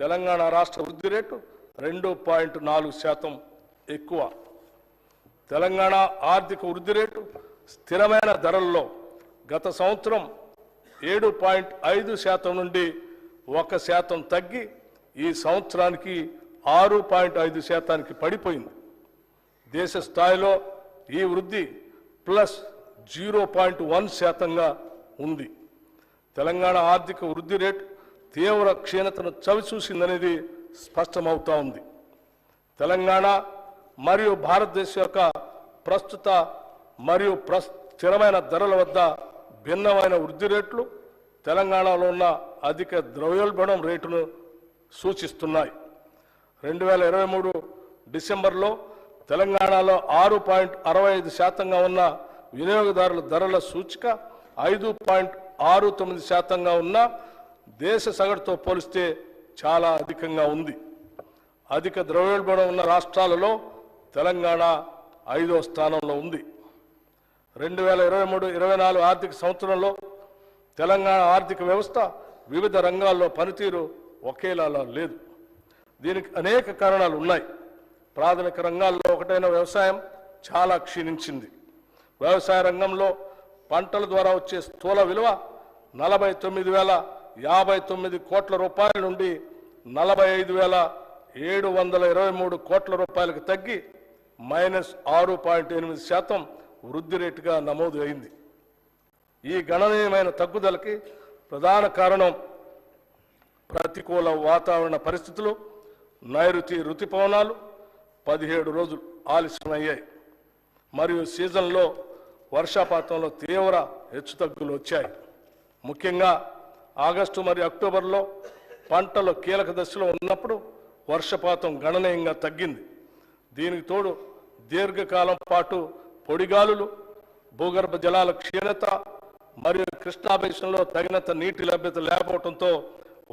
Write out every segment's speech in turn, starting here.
తెలంగాణ రాష్ట్ర వృద్ధి రేటు రెండు పాయింట్ నాలుగు శాతం ఎక్కువ. తెలంగాణ ఆర్థిక వృద్ధి రేటు స్థిరమైన ధరల్లో గత సంవత్సరం ఏడు పాయింట్ ఐదు శాతం నుండి ఒక శాతం తగ్గి ఈ సంవత్సరానికి ఆరు పాయింట్ ఐదు శాతానికి పడిపోయింది. దేశ స్థాయిలో ఈ వృద్ధి ప్లస్ జీరో పాయింట్ వన్ శాతంగా ఉంది. తెలంగాణ ఆర్థిక వృద్ధి రేటు తీవ్ర క్షీణతను చవిచూసిందనేది స్పష్టమవుతా ఉంది. తెలంగాణ మరియు భారతదేశం యొక్క ప్రస్తుత మరియు స్థిరమైన ధరల వద్ద భిన్నమైన వృద్ధి రేట్లు తెలంగాణలో ఉన్న అధిక ద్రవ్యోల్బణం రేటును సూచిస్తున్నాయి. రెండు వేల ఇరవై మూడు డిసెంబర్లో తెలంగాణలో ఆరు పాయింట్ అరవై ఐదు శాతంగా ఉన్న వినియోగదారుల ధరల సూచిక ఐదు పాయింట్ ఆరు తొమ్మిది శాతంగా ఉన్న దేశ సగటుతో పోలిస్తే చాలా అధికంగా ఉంది. అధిక ద్రవ్యోల్బణం ఉన్న రాష్ట్రాలలో తెలంగాణ ఐదో స్థానంలో ఉంది. రెండు వేల ఇరవై మూడు ఇరవై నాలుగు ఆర్థిక సంవత్సరంలో తెలంగాణ ఆర్థిక వ్యవస్థ వివిధ రంగాల్లో పనితీరు ఒకేలా లేదు. దీనికి అనేక కారణాలు ఉన్నాయి. ప్రాథమిక రంగాల్లో ఒకటైన వ్యవసాయం చాలా క్షీణించింది. వ్యవసాయ రంగంలో పంటల ద్వారా వచ్చే స్థూల విలువ నలభై తొమ్మిది వేల యాభై తొమ్మిది కోట్ల రూపాయల నుండి నలభై ఐదు వేల ఏడు వందల ఇరవై మూడు కోట్ల రూపాయలకు తగ్గి మైనస్ ఆరు పాయింట్ ఎనిమిది శాతం వృద్ధి రేటుగా నమోదు అయింది. ఈ గణనీయమైన తగ్గుదలకి ప్రధాన కారణం ప్రతికూల వాతావరణ పరిస్థితులు నైరుతి రుతుపవనాలు పదిహేడు రోజులు ఆలస్యమయ్యాయి. మరియు సీజన్లో వర్షపాతంలో తీవ్ర హెచ్చుతగ్గులు వచ్చాయి. ముఖ్యంగా ఆగస్టు మరియు అక్టోబర్లో పంటలు కీలక దశలో ఉన్నప్పుడు వర్షపాతం గణనీయంగా తగ్గింది. దీనికి తోడు దీర్ఘకాలం పాటు పొడిగాలులు భూగర్భ జలాల క్షీణత మరియు కృష్ణా తగినంత నీటి లభ్యత లేకపోవడంతో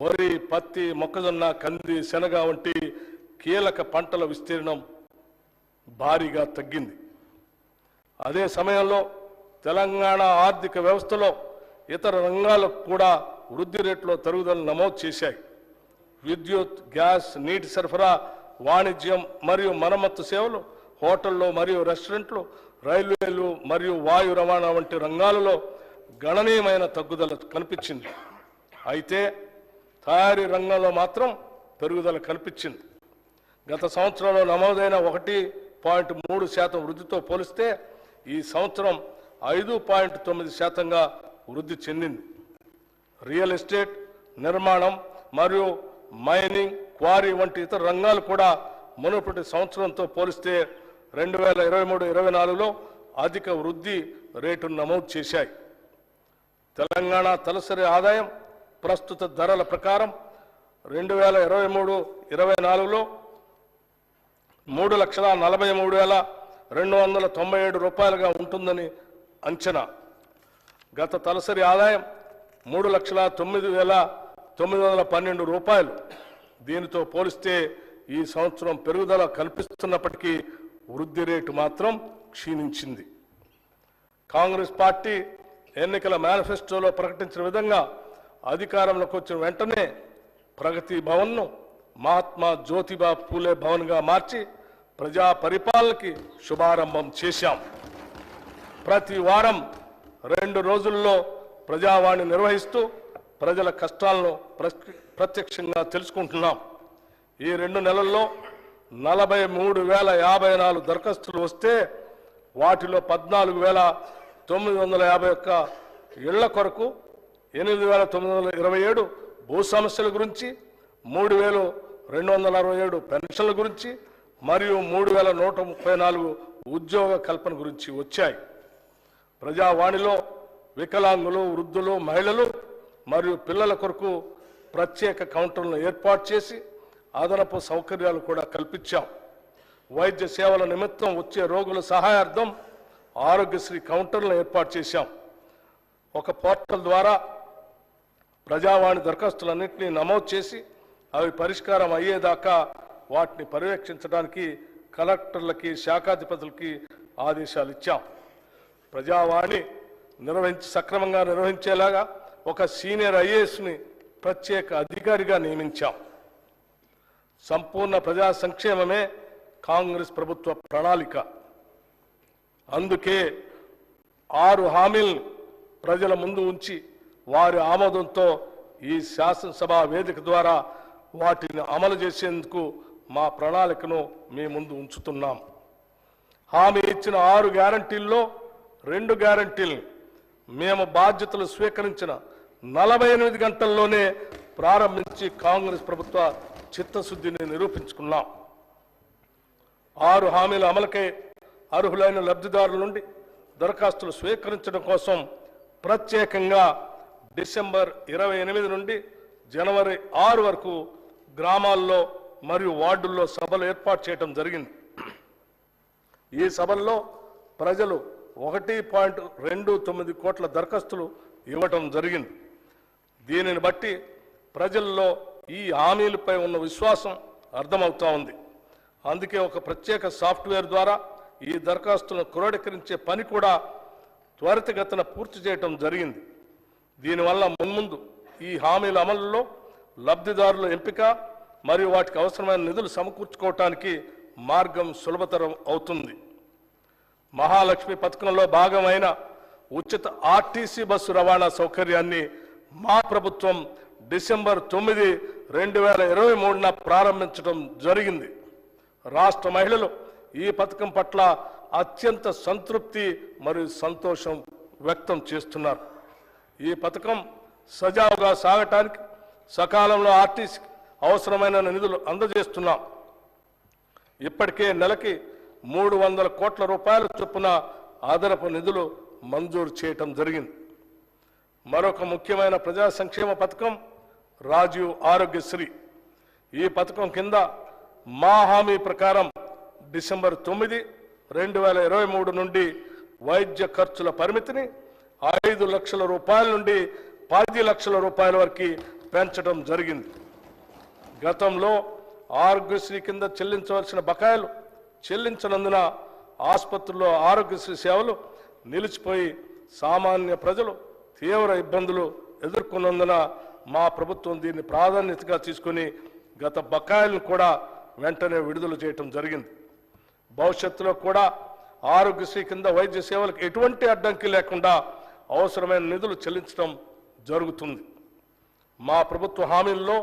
వరి పత్తి మొక్కజొన్న కంది శనగ వంటి కీలక పంటల విస్తీర్ణం భారీగా తగ్గింది. అదే సమయంలో తెలంగాణ ఆర్థిక వ్యవస్థలో ఇతర రంగాలకు కూడా వృద్ధి రేట్లో తరుగుదలను నమోదు చేశాయి. విద్యుత్ గ్యాస్ నీటి సరఫరా వాణిజ్యం మరియు మరమ్మత్తు సేవలు హోటళ్ళు మరియు రెస్టారెంట్లు రైల్వేలు మరియు వాయు రవాణా వంటి రంగాలలో గణనీయమైన తగ్గుదల కనిపించింది. అయితే తయారీ రంగంలో మాత్రం పెరుగుదల కనిపించింది. గత సంవత్సరంలో నమోదైన ఒకటి పాయింట్ మూడు శాతం వృద్ధితో పోలిస్తే ఈ సంవత్సరం ఐదు పాయింట్ తొమ్మిది శాతంగా వృద్ధి చెందింది. రియల్ ఎస్టేట్ నిర్మాణం మరియు మైనింగ్ క్వారీ వంటి ఇతర రంగాలు కూడా మునుపటి సంవత్సరంతో పోలిస్తే రెండు వేల ఇరవై మూడు ఇరవై నాలుగులో అధిక వృద్ధి రేటును నమోదు చేశాయి. తెలంగాణ తలసరి ఆదాయం ప్రస్తుత ధరల ప్రకారం రెండు వేల ఇరవై మూడు ఇరవై నాలుగులో మూడు లక్షల నలభై మూడు వేల రెండు వందల తొంభై ఏడు రూపాయలుగా ఉంటుందని అంచనా. గత తలసరి ఆదాయం మూడు లక్షల తొమ్మిది వేల తొమ్మిది వందల పన్నెండు రూపాయలు. దీనితో పోలిస్తే ఈ సంవత్సరం పెరుగుదల కనిపిస్తున్నప్పటికీ వృద్ధి రేటు మాత్రం క్షీణించింది. కాంగ్రెస్ పార్టీ ఎన్నికల మేనిఫెస్టోలో ప్రకటించిన విధంగా అధికారంలోకి వచ్చిన వెంటనే ప్రగతి భవన్ను మహాత్మా జ్యోతిబా పూలే భవన్గా మార్చి ప్రజా పరిపాలనకి శుభారంభం చేశాం. ప్రతి వారం రెండు రోజుల్లో ప్రజావాణి నిర్వహిస్తూ ప్రజల కష్టాలను ప్రత్యక్షంగా తెలుసుకుంటున్నాం. ఈ రెండు నెలల్లో నలభై మూడు వేల యాభై నాలుగు దరఖాస్తులు వస్తే వాటిలో పద్నాలుగు వేల తొమ్మిది వందల యాభై ఒక్క ఇళ్ళ కొరకు ఎనిమిది వేల తొమ్మిది వందల ఇరవై ఏడు భూ సమస్యల గురించి మూడు వేలు రెండు వందల అరవై ఏడు పెన్షన్ల గురించి మరియు మూడు వేల నూట ముప్పై నాలుగు ఉద్యోగ కల్పన గురించి వచ్చాయి. ప్రజావాణిలో వికలాంగులు వృద్ధులు మహిళలు మరియు పిల్లల కొరకు ప్రత్యేక కౌంటర్లను ఏర్పాటు చేసి అదనపు సౌకర్యాలు కూడా కల్పించాం. వైద్య సేవల నిమిత్తం వచ్చే రోగుల సహాయార్థం ఆరోగ్యశ్రీ కౌంటర్లను ఏర్పాటు చేశాం. ఒక పోర్టల్ ద్వారా ప్రజావాణి దరఖాస్తులన్నింటినీ నమోదు చేసి అవి పరిష్కారం అయ్యేదాకా వాటిని పర్యవేక్షించడానికి కలెక్టర్లకి శాఖాధిపతులకి ఆదేశాలు ఇచ్చాం. ప్రజావాణి నిర్వహించి సక్రమంగా నిర్వహించేలాగా ఒక సీనియర్ ఐఏఎస్ని ప్రత్యేక అధికారిగా నియమించాం. సంపూర్ణ ప్రజా సంక్షేమమే కాంగ్రెస్ ప్రభుత్వ ప్రణాళిక. అందుకే ఆరు హామీలను ప్రజల ముందు ఉంచి వారి ఆమోదంతో ఈ శాసనసభ వేదిక ద్వారా వాటిని అమలు చేసేందుకు మా ప్రణాళికను మీ ముందు ఉంచుతున్నాం. హామీ ఇచ్చిన ఆరు గ్యారంటీల్లో రెండు గ్యారంటీలను మేము బాధ్యతలు స్వీకరించిన నలభై ఎనిమిది గంటల్లోనే ప్రారంభించి కాంగ్రెస్ ప్రభుత్వ చిత్తశుద్ధిని నిరూపించుకున్నాం. ఆరు హామీల అమలుకై అర్హులైన లబ్ధిదారుల నుండి దరఖాస్తులు స్వీకరించడం కోసం ప్రత్యేకంగా డిసెంబర్ ఇరవై ఎనిమిది నుండి జనవరి ఆరు వరకు గ్రామాల్లో మరియు వార్డుల్లో సభలు ఏర్పాటు చేయడం జరిగింది. ఈ సభల్లో ప్రజలు ఒకటి పాయింట్ రెండు తొమ్మిది కోట్ల దరఖాస్తులు ఇవ్వటం జరిగింది. దీనిని బట్టి ప్రజల్లో ఈ హామీలపై ఉన్న విశ్వాసం అర్థమవుతా ఉంది. అందుకే ఒక ప్రత్యేక సాఫ్ట్వేర్ ద్వారా ఈ దరఖాస్తులను క్రోడీకరించే పని కూడా త్వరితగతిన పూర్తి చేయటం జరిగింది. దీనివల్ల మున్ముందు ఈ హామీల అమలులో లబ్ధిదారుల ఎంపిక మరియు వాటికి అవసరమైన నిధులు సమకూర్చుకోవటానికి మార్గం సులభతరం అవుతుంది. మహాలక్ష్మి పథకంలో భాగమైన ఉచిత ఆర్టీసీ బస్సు రవాణా సౌకర్యాన్ని మా ప్రభుత్వం డిసెంబర్ తొమ్మిది రెండు వేల ఇరవై మూడున ప్రారంభించడం జరిగింది. రాష్ట్ర మహిళలు ఈ పథకం పట్ల అత్యంత సంతృప్తి మరియు సంతోషం వ్యక్తం చేస్తున్నారు. ఈ పథకం సజావుగా సాగటానికి సకాలంలో ఆర్టీసీ అవసరమైన నిధులు అందజేస్తున్నాం. ఇప్పటికే నెలకి మూడు వందల కోట్ల రూపాయల చొప్పున అదనపు నిధులు మంజూరు చేయటం జరిగింది. మరొక ముఖ్యమైన ప్రజా సంక్షేమ పథకం రాజీవ్ ఆరోగ్యశ్రీ. ఈ పథకం కింద మా హామీ ప్రకారం డిసెంబర్ తొమ్మిది రెండు వేల ఇరవై మూడు నుండి వైద్య ఖర్చుల పరిమితిని ఐదు లక్షల రూపాయల నుండి పది లక్షల రూపాయల వరకు పెంచడం జరిగింది. గతంలో ఆరోగ్యశ్రీ కింద చెల్లించవలసిన బకాయిలు చెల్లించనందున ఆసుపత్రుల్లో ఆరోగ్యశ్రీ సేవలు నిలిచిపోయి సామాన్య ప్రజలు తీవ్ర ఇబ్బందులు ఎదుర్కొన్నందున మా ప్రభుత్వం దీన్ని ప్రాధాన్యతగా తీసుకుని గత బకాయిలను కూడా వెంటనే విడుదల చేయటం జరిగింది. భవిష్యత్తులో కూడా ఆరోగ్యశ్రీ కింద వైద్య సేవలకు ఎటువంటి అడ్డంకి లేకుండా అవసరమైన నిధులు చెల్లించడం జరుగుతుంది. మా ప్రభుత్వ హామీల్లో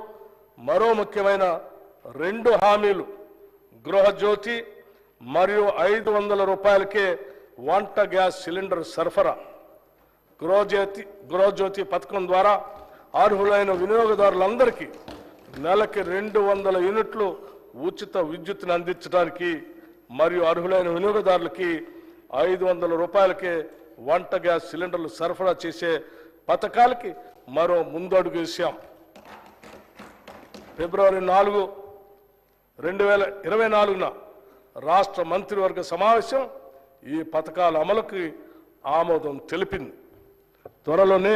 మరో ముఖ్యమైన రెండు హామీలు. గృహజ్యోతి మరియు ఐదు వందల రూపాయలకే వంట గ్యాస్ సిలిండర్ సరఫరా. గృహజ్యోతి గృహజ్యోతి పథకం ద్వారా అర్హులైన వినియోగదారులందరికీ నెలకి రెండు వందల యూనిట్లు ఉచిత విద్యుత్తును అందించడానికి మరియు అర్హులైన వినియోగదారులకి ఐదు వందల రూపాయలకే వంట గ్యాస్ సిలిండర్లు సరఫరా చేసే పథకాలకి మరో ముందడుగు వేసాం ఫిబ్రవరి నాలుగు రెండు వేల ఇరవై నాలుగున రాష్ట్ర మంత్రివర్గ సమావేశం ఈ పథకాల అమలుకి ఆమోదం తెలిపింది. త్వరలోనే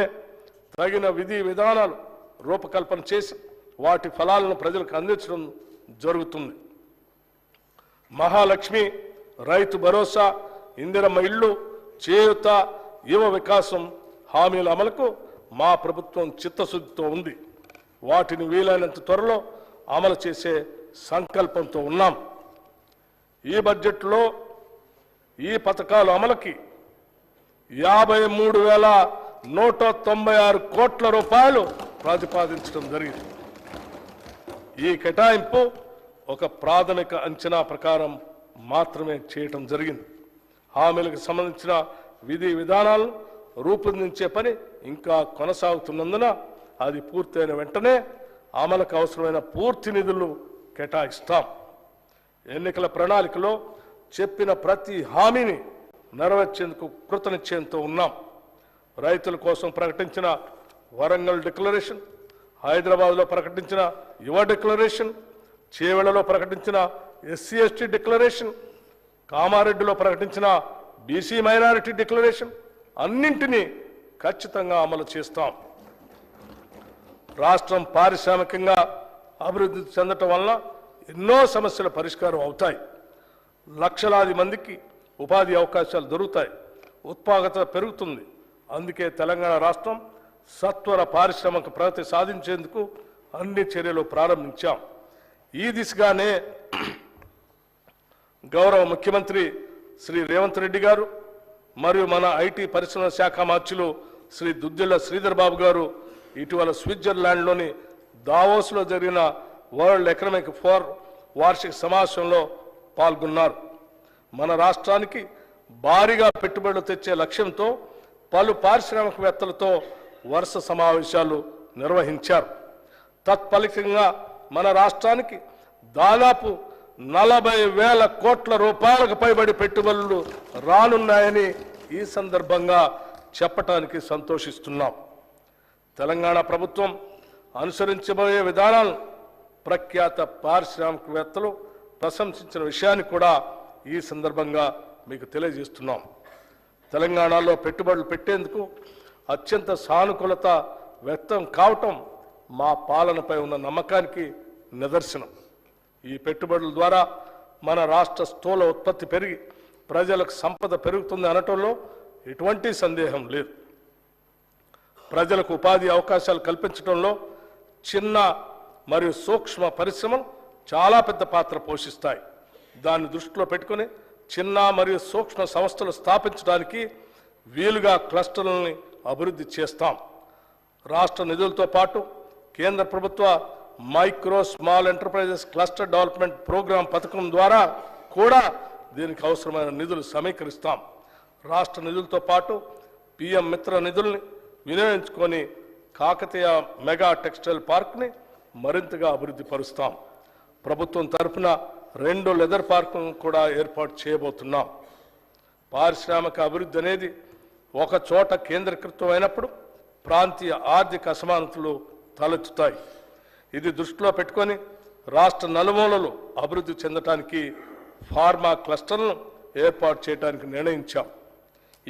తగిన విధి విధానాలు రూపకల్పన చేసి వాటి ఫలాలను ప్రజలకు అందించడం జరుగుతుంది. మహాలక్ష్మి రైతు భరోసా ఇందిరమ్మ ఇళ్ళు చేయుత యువ వికాసం హామీల అమలుకు మా ప్రభుత్వం చిత్తశుద్ధితో ఉంది. వాటిని వీలైనంత త్వరలో అమలు చేసే సంకల్పంతో ఉన్నాం. ఈ బడ్జెట్లో ఈ పథకాలు అమలుకి యాభై మూడు వేల నూట తొంభై ఆరు కోట్ల రూపాయలు ప్రతిపాదించడం జరిగింది. ఈ కేటాయింపు ఒక ప్రాథమిక అంచనా ప్రకారం మాత్రమే చేయటం జరిగింది. హామీలకు సంబంధించిన విధి విధానాలను రూపొందించే పని ఇంకా కొనసాగుతున్నందున అది పూర్తయిన వెంటనే అమలుకు అవసరమైన పూర్తి నిధులు కేటాయిస్తాం. ఎన్నికల ప్రణాళికలో చెప్పిన ప్రతి హామీని నెరవేర్చేందుకు కృతనిశ్చయంతో ఉన్నాం. రైతుల కోసం ప్రకటించిన వరంగల్ డిక్లరేషన్ హైదరాబాద్లో ప్రకటించిన యువ డిక్లరేషన్ చేవెళ్ళలో ప్రకటించిన ఎస్సీ ఎస్టీ డిక్లరేషన్ కామారెడ్డిలో ప్రకటించిన బీసీ మైనారిటీ డిక్లరేషన్ అన్నింటినీ ఖచ్చితంగా అమలు చేస్తాం. రాష్ట్రం పారిశ్రామికంగా అభివృద్ధి చెందటం వలన ఎన్నో సమస్యల పరిష్కారం అవుతాయి. లక్షలాది మందికి ఉపాధి అవకాశాలు దొరుకుతాయి. ఉత్పాదకత పెరుగుతుంది. అందుకే తెలంగాణ రాష్ట్రం సత్వర పారిశ్రామిక ప్రగతి సాధించేందుకు అన్ని చర్యలు ప్రారంభించాం. ఈ దిశగానే గౌరవ ముఖ్యమంత్రి శ్రీ రేవంత్ రెడ్డి గారు మరియు మన ఐటీ పరిశ్రమల శాఖ మార్చులు శ్రీ దుద్దిళ్ళ శ్రీధర్ బాబు గారు ఇటీవల స్విట్జర్లాండ్లోని దావోస్లో జరిగిన వరల్డ్ ఎకనామిక్ ఫోర్ వార్షిక సమావేశంలో పాల్గొన్నారు. మన రాష్ట్రానికి భారీగా పెట్టుబడులు తెచ్చే లక్ష్యంతో పలు పారిశ్రామికవేత్తలతో వరుస సమావేశాలు నిర్వహించారు. తత్ఫలితంగా మన రాష్ట్రానికి దాదాపు నలభై వేల కోట్ల రూపాయలకు పైబడి పెట్టుబడులు రానున్నాయని ఈ సందర్భంగా చెప్పటానికి సంతోషిస్తున్నాం. తెలంగాణ ప్రభుత్వం అనుసరించబోయే విధానాలను ప్రఖ్యాత పారిశ్రామికవేత్తలు ప్రశంసించిన విషయాన్ని కూడా ఈ సందర్భంగా మీకు తెలియజేస్తున్నాం. తెలంగాణలో పెట్టుబడులు పెట్టేందుకు అత్యంత సానుకూలత వ్యక్తం కావటం మా పాలనపై ఉన్న నమ్మకానికి నిదర్శనం. ఈ పెట్టుబడుల ద్వారా మన రాష్ట్ర స్థూల ఉత్పత్తి పెరిగి ప్రజలకు సంపద పెరుగుతుంది అనటంలో ఎటువంటి సందేహం లేదు. ప్రజలకు ఉపాధి అవకాశాలు కల్పించడంలో చిన్న మరియు సూక్ష్మ పరిశ్రమలు చాలా పెద్ద పాత్ర పోషిస్తాయి. దాన్ని దృష్టిలో పెట్టుకొని చిన్న మరియు సూక్ష్మ సంస్థలు స్థాపించడానికి వీలుగా క్లస్టర్లని అభివృద్ధి చేస్తాం. రాష్ట్ర నిధులతో పాటు కేంద్ర ప్రభుత్వ micro small enterprises cluster development programme పథకం ద్వారా కూడా దీనికి అవసరమైన నిధులు సమీకరిస్తాం. రాష్ట్ర నిధులతో పాటు పిఎం మిత్ర నిధుల్ని వినియోగించుకొని కాకతీయ మెగా టెక్స్టైల్ పార్క్ని మరింతగా అభివృద్ధి పరుస్తాం. ప్రభుత్వం తరఫున రెండు లెదర్ పార్కులను కూడా ఏర్పాటు చేయబోతున్నాం. పారిశ్రామిక అభివృద్ధి అనేది ఒక చోట కేంద్రీకృతం అయినప్పుడు ప్రాంతీయ ఆర్థిక అసమానతలు తలెత్తుతాయి. ఇది దృష్టిలో పెట్టుకొని రాష్ట్ర నలుమూలలు అభివృద్ధి చెందటానికి ఫార్మా క్లస్టర్లను ఏర్పాటు చేయడానికి నిర్ణయించాం.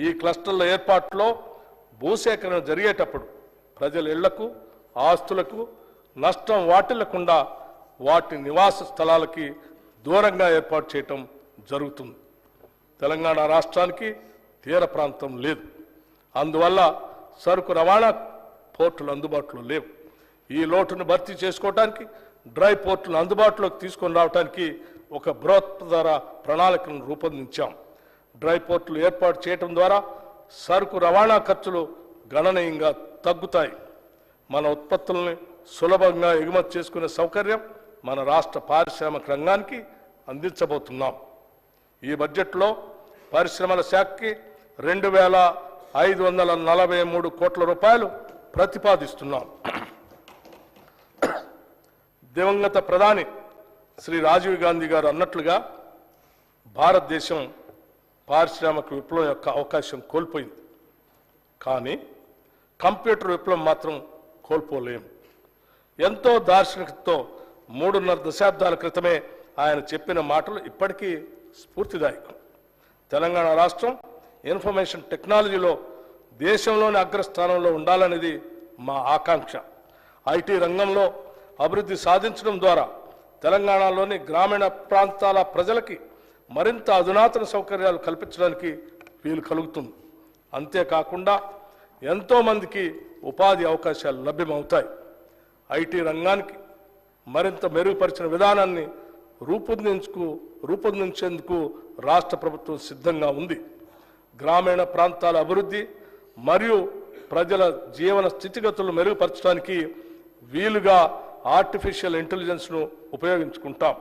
ఈ క్లస్టర్ల ఏర్పాటులో భూసేకరణ జరిగేటప్పుడు ప్రజల ఇళ్ళకు ఆస్తులకు నష్టం వాటిల్లకుండా వాటి నివాస స్థలాలకి దూరంగా ఏర్పాటు చేయటం జరుగుతుంది. తెలంగాణ రాష్ట్రానికి తీర ప్రాంతం లేదు. అందువల్ల సరుకు రవాణా పోర్టులు అందుబాటులో లేవు. ఈ లోటును భర్తీ చేసుకోవడానికి డ్రై పోర్టులను అందుబాటులోకి తీసుకొని రావడానికి ఒక బృహత్తర ప్రణాళికను రూపొందించాం. డ్రై పోర్టులు ఏర్పాటు చేయడం ద్వారా సరుకు రవాణా ఖర్చులు గణనీయంగా తగ్గుతాయి. మన ఉత్పత్తుల్ని సులభంగా ఎగుమతి చేసుకునే సౌకర్యం మన రాష్ట్ర పారిశ్రామిక రంగానికి అందించబోతున్నాం. ఈ బడ్జెట్లో పరిశ్రమల శాఖకి రెండు వేల ఐదు వందల నలభై మూడు కోట్ల రూపాయలు ప్రతిపాదిస్తున్నాం. దివంగత ప్రధాని శ్రీ రాజీవ్ గాంధీ గారు అన్నట్లుగా భారతదేశం పారిశ్రామిక విప్లవం యొక్క అవకాశం కోల్పోయింది. కానీ కంప్యూటర్ విప్లవం మాత్రం కోల్పోలేము ఎంతో దార్శనికతో మూడున్నర దశాబ్దాల క్రితమే ఆయన చెప్పిన మాటలు ఇప్పటికీ స్ఫూర్తిదాయకం. తెలంగాణ రాష్ట్రం ఇన్ఫర్మేషన్ టెక్నాలజీలో దేశంలోని అగ్రస్థానంలో ఉండాలనేది మా ఆకాంక్ష. ఐటీ రంగంలో అభివృద్ధి సాధించడం ద్వారా తెలంగాణలోని గ్రామీణ ప్రాంతాల ప్రజలకి మరింత అధునాతన సౌకర్యాలు కల్పించడానికి వీలు కలుగుతుంది. అంతేకాకుండా ఎంతోమందికి ఉపాధి అవకాశాలు లభ్యమవుతాయి. ఐటీ రంగానికి మరింత మెరుగుపరిచిన విధానాన్ని రూపొందించుకు రూపొందించేందుకు రాష్ట్ర ప్రభుత్వం సిద్ధంగా ఉంది. గ్రామీణ ప్రాంతాల అభివృద్ధి మరియు ప్రజల జీవన స్థితిగతులు మెరుగుపరచడానికి వీలుగా ఆర్టిఫిషియల్ ఇంటెలిజెన్స్ను ఉపయోగించుకుంటాం.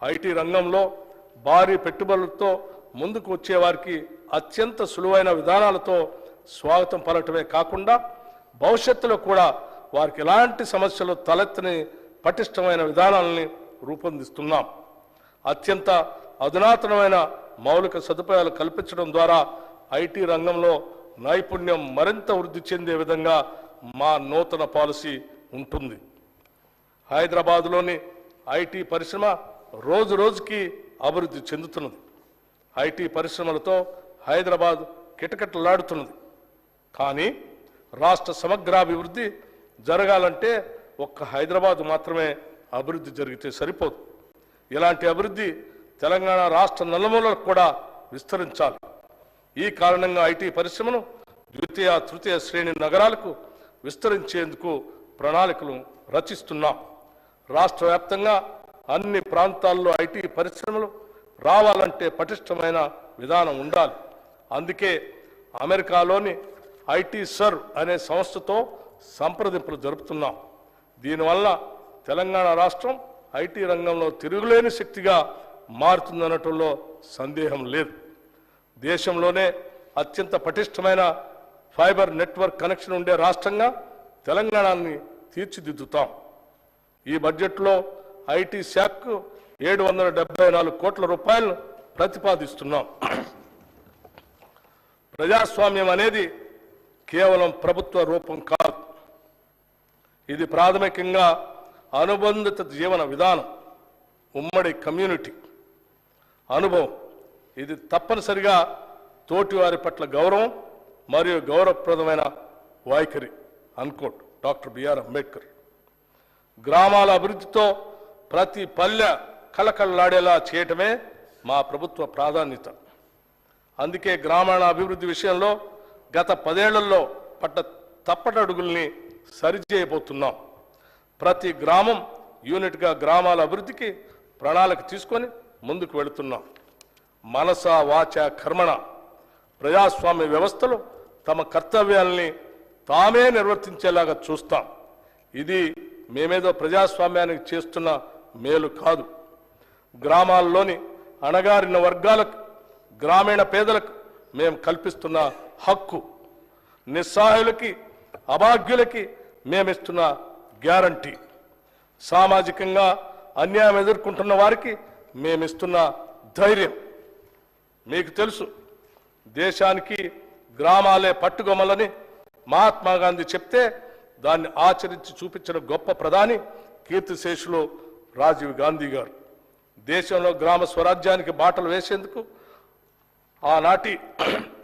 ఐటీ రంగంలో భారీ పెట్టుబడులతో ముందుకు వచ్చేవారికి అత్యంత సులువైన విధానాలతో స్వాగతం పలటమే కాకుండా భవిష్యత్తులో కూడా వారికి ఎలాంటి సమస్యలు తలెత్తని పటిష్టమైన విధానాలని రూపొందిస్తున్నాం. అత్యంత అధునాతనమైన మౌలిక సదుపాయాలు కల్పించడం ద్వారా ఐటీ రంగంలో నైపుణ్యం మరింత వృద్ధి చెందే విధంగా మా నూతన పాలసీ ఉంటుంది. హైదరాబాదులోని ఐటీ పరిశ్రమ రోజు రోజుకి అభివృద్ధి చెందుతున్నది. ఐటీ పరిశ్రమలతో హైదరాబాద్ కిటకిటలాడుతున్నది. కానీ రాష్ట్ర సమగ్రాభివృద్ధి జరగాలంటే ఒక్క హైదరాబాద్ మాత్రమే అభివృద్ధి జరిగితే సరిపోదు. ఇలాంటి అభివృద్ధి తెలంగాణ రాష్ట్ర నలుమూలకు కూడా విస్తరించాలి. ఈ కారణంగా ఐటీ పరిశ్రమను ద్వితీయ తృతీయ శ్రేణి నగరాలకు విస్తరించేందుకు ప్రణాళికలు రచిస్తున్నాం. రాష్ట్ర వ్యాప్తంగా అన్ని ప్రాంతాల్లో ఐటీ పరిశ్రమలు రావాలంటే పటిష్టమైన విధానం ఉండాలి. అందుకే అమెరికాలోని ఐటీ సర్ అనే సంస్థతో సంప్రదింపులు జరుపుతున్నాం. దీనివల్ల తెలంగాణ రాష్ట్రం ఐటీ రంగంలో తిరుగులేని శక్తిగా మారుతుందనటంలో సందేహం లేదు. దేశంలోనే అత్యంత పటిష్టమైన ఫైబర్ నెట్వర్క్ కనెక్షన్ ఉండే రాష్ట్రంగా తెలంగాణని తీర్చిదిద్దుతాం. ఈ బడ్జెట్లో ఐటీ శాఖకు ఏడు వందల డెబ్బై నాలుగు కోట్ల రూపాయలను ప్రతిపాదిస్తున్నాం. ప్రజాస్వామ్యం అనేది కేవలం ప్రభుత్వ రూపం కాదు. ఇది ప్రాథమికంగా అనుబంధిత జీవన విధానం ఉమ్మడి కమ్యూనిటీ. అనుభవం. ఇది తప్పనిసరిగా తోటివారి పట్ల గౌరవం మరియు గౌరవప్రదమైన వైఖరి అన్కోట్ డాక్టర్ బిఆర్ అంబేద్కర్. గ్రామాల అభివృద్ధితో ప్రతి పల్లె కళకళలాడేలా చేయటమే మా ప్రభుత్వ ప్రాధాన్యత. అందుకే గ్రామీణ అభివృద్ధి విషయంలో గత పదేళ్ళలో పట్ట తప్పటడుగుల్ని సరిచేయబోతున్నాం. ప్రతి గ్రామం యూనిట్గా గ్రామాల అభివృద్ధికి ప్రణాళిక తీసుకొని ముందుకు వెళుతున్నాం. మనస వాచ కర్మణ. ప్రజాస్వామ్య వ్యవస్థలో తమ కర్తవ్యాల్ని తామే నిర్వర్తించేలాగా చూస్తాం. ఇది మేమేదో ప్రజాస్వామ్యానికి చేస్తున్న మేలు కాదు. గ్రామాల్లోని అణగారిన వర్గాలకు గ్రామీణ పేదలకు మేము కల్పిస్తున్న హక్కు. నిస్సహాయులకి అభాగ్యులకి మేమిస్తున్న గ్యారంటీ. సామాజికంగా అన్యాయం ఎదుర్కొంటున్న వారికి మేమిస్తున్న ధైర్యం. మీకు తెలుసు దేశానికి గ్రామాలే పట్టుగొమ్మలని మహాత్మా గాంధీ చెప్తే దాన్ని ఆచరించి చూపించిన గొప్ప ప్రధాని కీర్తిశేషులు రాజీవ్ గాంధీ గారు. దేశంలో గ్రామ స్వరాజ్యానికి బాటలు వేసేందుకు ఆనాటి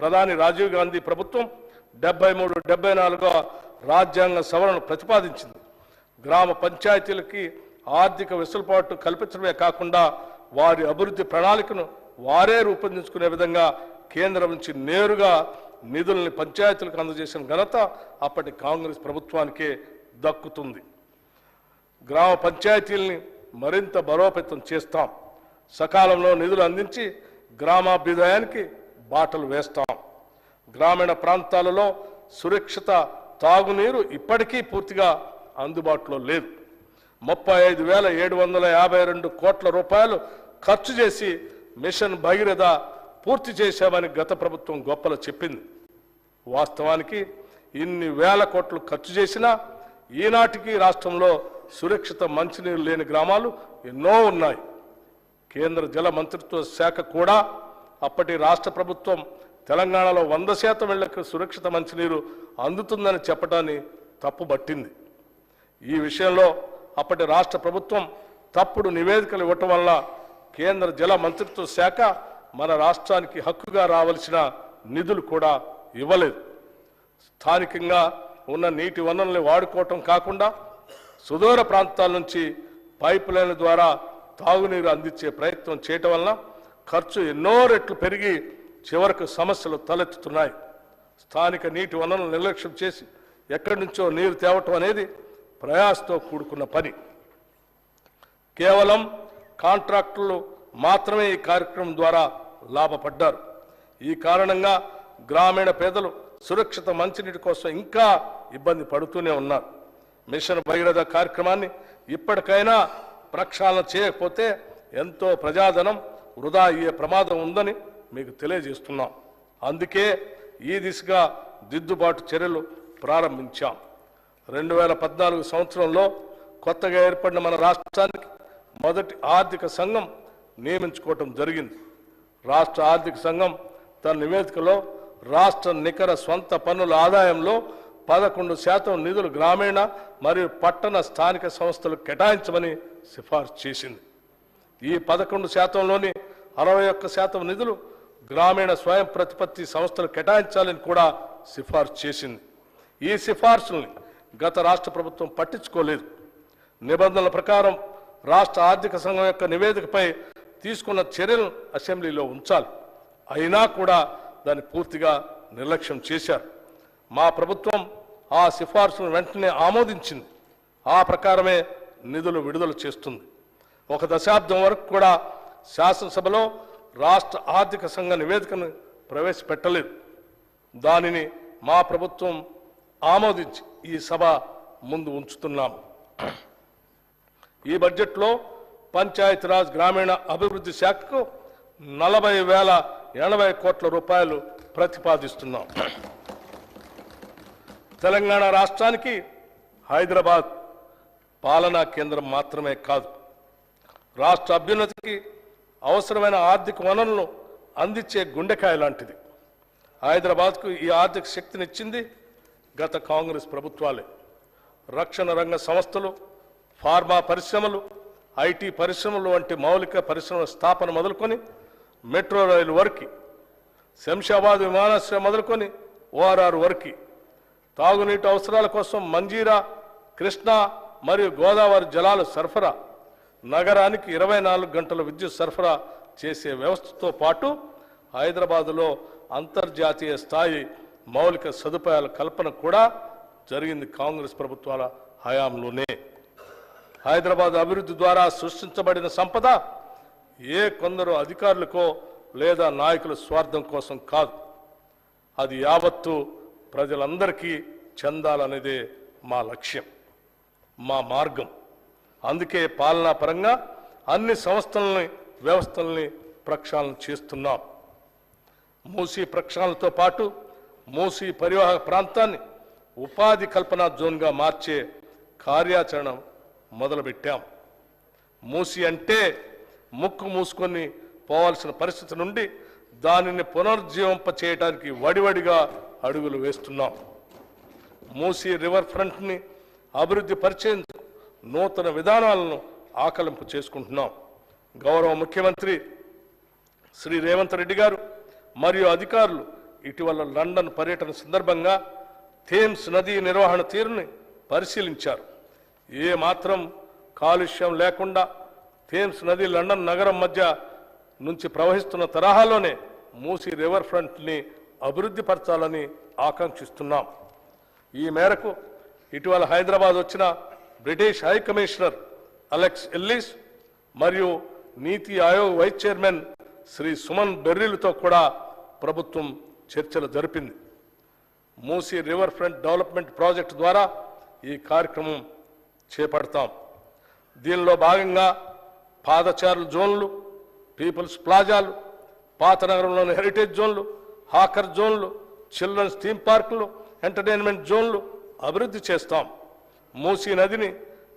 ప్రధాని రాజీవ్ గాంధీ ప్రభుత్వం డెబ్బై మూడు డెబ్బై నాలుగో రాజ్యాంగ సవరణ ప్రతిపాదించింది. గ్రామ పంచాయతీలకి ఆర్థిక వెసులుబాటు కల్పించడమే కాకుండా వారి అభివృద్ధి ప్రణాళికను వారే రూపొందించుకునే విధంగా కేంద్రం నుంచి నేరుగా నిధుల్ని పంచాయతీలకు అందజేసిన ఘనత అప్పటి కాంగ్రెస్ ప్రభుత్వానికే దక్కుతుంది. గ్రామ పంచాయతీల్ని మరింత బలోపేతం చేస్తాం. సకాలంలో నిధులు అందించి గ్రామాభ్యుదయానికి బాటలు వేస్తాం. గ్రామీణ ప్రాంతాలలో సురక్షిత తాగునీరు ఇప్పటికీ పూర్తిగా అందుబాటులో లేదు. ముప్పై ఐదు వేల ఏడు వందల యాభై రెండు కోట్ల రూపాయలు ఖర్చు చేసి మిషన్ భగీరథ పూర్తి చేశామని గత ప్రభుత్వం గొప్పలు చెప్పింది. వాస్తవానికి ఇన్ని వేల కోట్లు ఖర్చు చేసినా ఈనాటికి రాష్ట్రంలో సురక్షిత మంచినీరు లేని గ్రామాలు ఎన్నో ఉన్నాయి. కేంద్ర జల మంత్రిత్వ శాఖ కూడా అప్పటి రాష్ట్ర ప్రభుత్వం తెలంగాణలో వంద శాతం ఇళ్ళకు సురక్షిత మంచినీరు అందుతుందని చెప్పడాన్ని తప్పుబట్టింది ఈ విషయంలో అప్పటి రాష్ట్ర ప్రభుత్వం తప్పుడు నివేదికలు ఇవ్వటం వల్ల కేంద్ర జల మంత్రిత్వ శాఖ మన రాష్ట్రానికి హక్కుగా రావలసిన నిధులు కూడా ఇవ్వలేదు. స్థానికంగా ఉన్న నీటి వనరుల్ని వాడుకోవటం కాకుండా సుదూర ప్రాంతాల నుంచి పైప్ లైన్ల ద్వారా తాగునీరు అందించే ప్రయత్నం చేయటం వలన ఖర్చు ఎన్నో రెట్లు పెరిగి చివరకు సమస్యలు తలెత్తుతున్నాయి. స్థానిక నీటి వనరులను నిర్లక్ష్యం చేసి ఎక్కడి నుంచో నీరు తేవటం అనేది ప్రయాసతో కూడుకున్న పని. కేవలం కాంట్రాక్టర్లు మాత్రమే ఈ కార్యక్రమం ద్వారా లాభపడ్డారు. ఈ కారణంగా గ్రామీణ పేదలు సురక్షిత మంచినీటి కోసం ఇంకా ఇబ్బంది పడుతూనే ఉన్నారు. మిషన్ భగీరథ కార్యక్రమాన్ని ఇప్పటికైనా ప్రక్షాళన చేయకపోతే ఎంతో ప్రజాధనం వృధా అయ్యే ప్రమాదం ఉందని మీకు తెలియజేస్తున్నాం. అందుకే ఈ దిశగా దిద్దుబాటు చర్యలు ప్రారంభించాం. రెండు వేల పద్నాలుగు సంవత్సరంలో కొత్తగా ఏర్పడిన మన రాష్ట్రానికి మొదటి ఆర్థిక సంఘం నియమించుకోవటం జరిగింది. రాష్ట్ర ఆర్థిక సంఘం తన నివేదికలో రాష్ట్ర నికర స్వంత పన్నుల ఆదాయంలో పదకొండు శాతం నిధులు గ్రామీణ మరియు పట్టణ స్థానిక సంస్థలు కేటాయించమని సిఫార్సు చేసింది. ఈ పదకొండు శాతంలోని అరవై ఒక్క శాతం నిధులు గ్రామీణ స్వయం ప్రతిపత్తి సంస్థలు కేటాయించాలని కూడా సిఫార్సు చేసింది. ఈ సిఫార్సుల్ని గత రాష్ట్ర ప్రభుత్వం పట్టించుకోలేదు. నిబంధనల ప్రకారం రాష్ట్ర ఆర్థిక సంఘం యొక్క నివేదికపై తీసుకున్న చర్యలను అసెంబ్లీలో ఉంచాలి. అయినా కూడా దాన్ని పూర్తిగా నిర్లక్ష్యం చేశారు. మా ప్రభుత్వం ఆ సిఫార్సును వెంటనే ఆమోదించింది. ఆ ప్రకారమే నిధులు విడుదల చేస్తుంది. ఒక దశాబ్దం వరకు కూడా శాసనసభలో రాష్ట్ర ఆర్థిక సంఘ నివేదికను ప్రవేశపెట్టలేదు. దానిని మా ప్రభుత్వం ఆమోదించి ఈ సభ ముందు ఉంచుతున్నాం. ఈ బడ్జెట్లో పంచాయతీరాజ్ గ్రామీణ అభివృద్ధి శాఖకు నలభై వేల ఎనభై కోట్ల రూపాయలు ప్రతిపాదిస్తున్నాం. తెలంగాణ రాష్ట్రానికి హైదరాబాద్ పాలనా కేంద్రం మాత్రమే కాదు. రాష్ట్ర అభ్యున్నతికి అవసరమైన ఆర్థిక వనరులను అందించే గుండెకాయ లాంటిది. హైదరాబాద్కు ఈ ఆర్థిక శక్తినిచ్చింది గత కాంగ్రెస్ ప్రభుత్వాలే. రక్షణ రంగ సంస్థలు ఫార్మా పరిశ్రమలు ఐటీ పరిశ్రమలు వంటి మౌలిక పరిశ్రమల స్థాపన మొదలుకొని మెట్రో రైలు వరకు శంషాబాద్ విమానాశ్రయం మొదలుకొని ఓఆర్ఆర్ వరకు తాగునీటి అవసరాల కోసం మంజీరా కృష్ణా మరియు గోదావరి జలాలు సరఫరా నగరానికి ఇరవై నాలుగు గంటల విద్యుత్ సరఫరా చేసే వ్యవస్థతో పాటు హైదరాబాదులో అంతర్జాతీయ స్థాయి మౌలిక సదుపాయాల కల్పన కూడా జరిగింది కాంగ్రెస్ ప్రభుత్వాల హయాంలోనే. హైదరాబాద్ అభివృద్ధి ద్వారా సృష్టించబడిన సంపద ఏ కొందరు అధికారులకో లేదా నాయకుల స్వార్థం కోసం కాదు. అది యావత్తు ప్రజలందరికీ చెందాలనేదే మా లక్ష్యం మా మార్గం. అందుకే పాలనా పరంగా అన్ని సంస్థలని వ్యవస్థల్ని ప్రక్షాళన చేస్తున్నాం. మూసీ ప్రక్షాళనతో పాటు మూసీ పరివాహక ప్రాంతాన్ని ఉపాధి కల్పన జోన్గా మార్చే కార్యాచరణ మొదలుపెట్టాం. మూసి అంటే ముక్కు మూసుకొని పోవాల్సిన పరిస్థితి నుండి దానిని పునరుజ్జీవింప చేయడానికి వడివడిగా అడుగులు వేస్తున్నాం. మూసీ రివర్ ఫ్రంట్ని అభివృద్ధి పరిచేందుకు నూతన విధానాలను ఆకలింపు చేసుకుంటున్నాం. గౌరవ ముఖ్యమంత్రి శ్రీ రేవంత్ రెడ్డి గారు మరియు అధికారులు ఇటీవల లండన్ పర్యటన సందర్భంగా థేమ్స్ నదీ నిర్వహణ తీరుని పరిశీలించారు. ఏ మాత్రం కాలుష్యం లేకుండా థేమ్స్ నది లండన్ నగరం మధ్య నుంచి ప్రవహిస్తున్న తరహాలోనే మూసీ రివర్ ఫ్రంట్ని అభివృద్ధి పరచాలని ఆకాంక్షిస్తున్నాం. ఈ మేరకు ఇటీవల హైదరాబాద్ వచ్చిన British high commissioner Alex Ellis మరియు నీతి ఆయోగ్ వైస్ చైర్మన్ శ్రీ సుమన్ బెర్రీలతో కూడా ప్రభుత్వం చర్చలు జరిపింది. Musi river front development project ద్వారా ఈ కార్యక్రమం చేపడతాం. దీనిలో భాగంగా పాదచారుల జోన్లు పీపుల్స్ ప్లాజాలు పాత నగరంలోని హెరిటేజ్ జోన్లు హాకర్ జోన్లు చిల్డ్రన్స్ థీమ్ పార్కులు ఎంటర్టైన్మెంట్ జోన్లు అభివృద్ధి చేస్తాం. మూసీ నదిని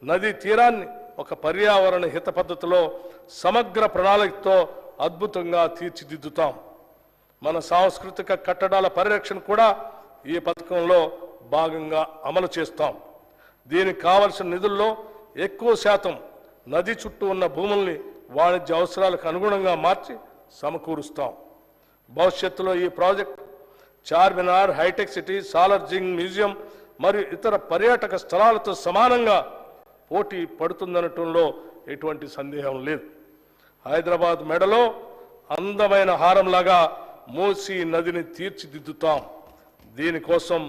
నదీ తీరాన్ని ఒక పర్యావరణ హిత పద్ధతిలో సమగ్ర ప్రణాళికతో అద్భుతంగా తీర్చిదిద్దుతాం. మన సాంస్కృతిక కట్టడాల పరిరక్షణ కూడా ఈ పథకంలో భాగంగా అమలు చేస్తాం. దీనికి కావలసిన నిధుల్లో ఎక్కువ శాతం నది చుట్టూ ఉన్న భూముల్ని వాణిజ్య అవసరాలకు అనుగుణంగా మార్చి సమకూరుస్తాం. భవిష్యత్తులో ఈ project Charminar hitec city Salar Jung museum మరియు ఇతర పర్యాటక స్థలాలతో సమానంగా పోటీ పడుతుందనటంలో ఎటువంటి సందేహం లేదు. హైదరాబాద్ మెడలో అందమైన హారంలాగా మూసీ నదిని తీర్చిదిద్దుతాం. దీనికోసం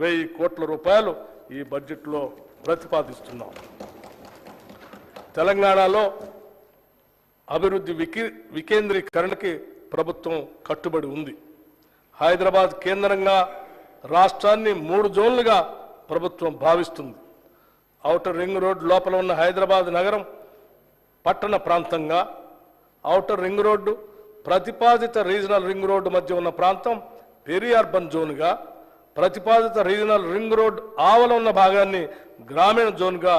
వెయ్యి కోట్ల రూపాయలు ఈ బడ్జెట్లో ప్రతిపాదిస్తున్నాం. తెలంగాణలో అభివృద్ధి వికి వికేంద్రీకరణకి ప్రభుత్వం కట్టుబడి ఉంది. హైదరాబాద్ కేంద్రంగా రాష్ట్రాన్ని మూడు జోన్లుగా ప్రభుత్వం భావిస్తుంది. ఔటర్ రింగ్ రోడ్ లోపల ఉన్న హైదరాబాద్ నగరం పట్టణ ప్రాంతంగా ఔటర్ రింగ్ రోడ్డు ప్రతిపాదిత రీజనల్ రింగ్ రోడ్డు మధ్య ఉన్న ప్రాంతం పెరి అర్బన్ జోన్గా ప్రతిపాదిత రీజనల్ రింగ్ రోడ్ ఆవల ఉన్న భాగాన్ని గ్రామీణ జోన్గా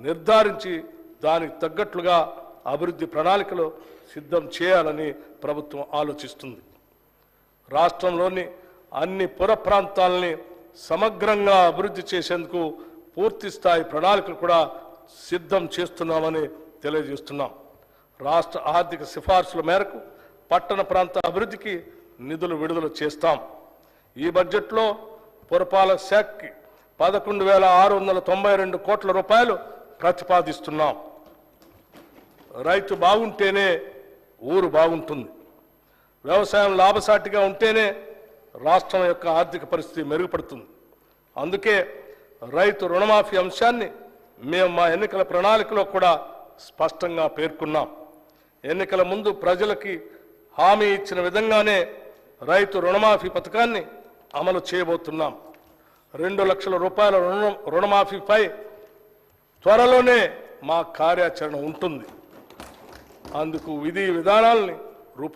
నిర్ధారించి దానికి తగ్గట్లుగా అభివృద్ధి ప్రణాళికలు సిద్ధం చేయాలని ప్రభుత్వం ఆలోచిస్తుంది. రాష్ట్రంలోని అన్ని పుర ప్రాంతాలని సమగ్రంగా అభివృద్ధి చేసేందుకు పూర్తి స్థాయి ప్రణాళికలు కూడా సిద్ధం చేస్తున్నామని తెలియజేస్తున్నాం. రాష్ట్ర ఆర్థిక సిఫార్సుల మేరకు పట్టణ ప్రాంత అభివృద్ధికి నిధులు విడుదల చేస్తాం. ఈ బడ్జెట్లో పురపాలక శాఖకి పదకొండు వేల ఆరు వందల తొంభై రెండు కోట్ల రూపాయలు ప్రతిపాదిస్తున్నాం. రైతు బాగుంటేనే ఊరు బాగుంటుంది. వ్యవసాయం లాభసాటిగా ఉంటేనే రాష్ట్రం యొక్క ఆర్థిక పరిస్థితి మెరుగుపడుతుంది. అందుకే రైతు రుణమాఫీ అంశాన్ని మేము మా ఎన్నికల ప్రణాళికలో కూడా స్పష్టంగా పేర్కొన్నాం. ఎన్నికల ముందు ప్రజలకి హామీ ఇచ్చిన విధంగానే రైతు రుణమాఫీ పథకాన్ని అమలు చేయబోతున్నాం. రెండు లక్షల రూపాయల రుణ రుణమాఫీపై త్వరలోనే మా కార్యాచరణ ఉంటుంది. అందుకు విధి విధానాల్ని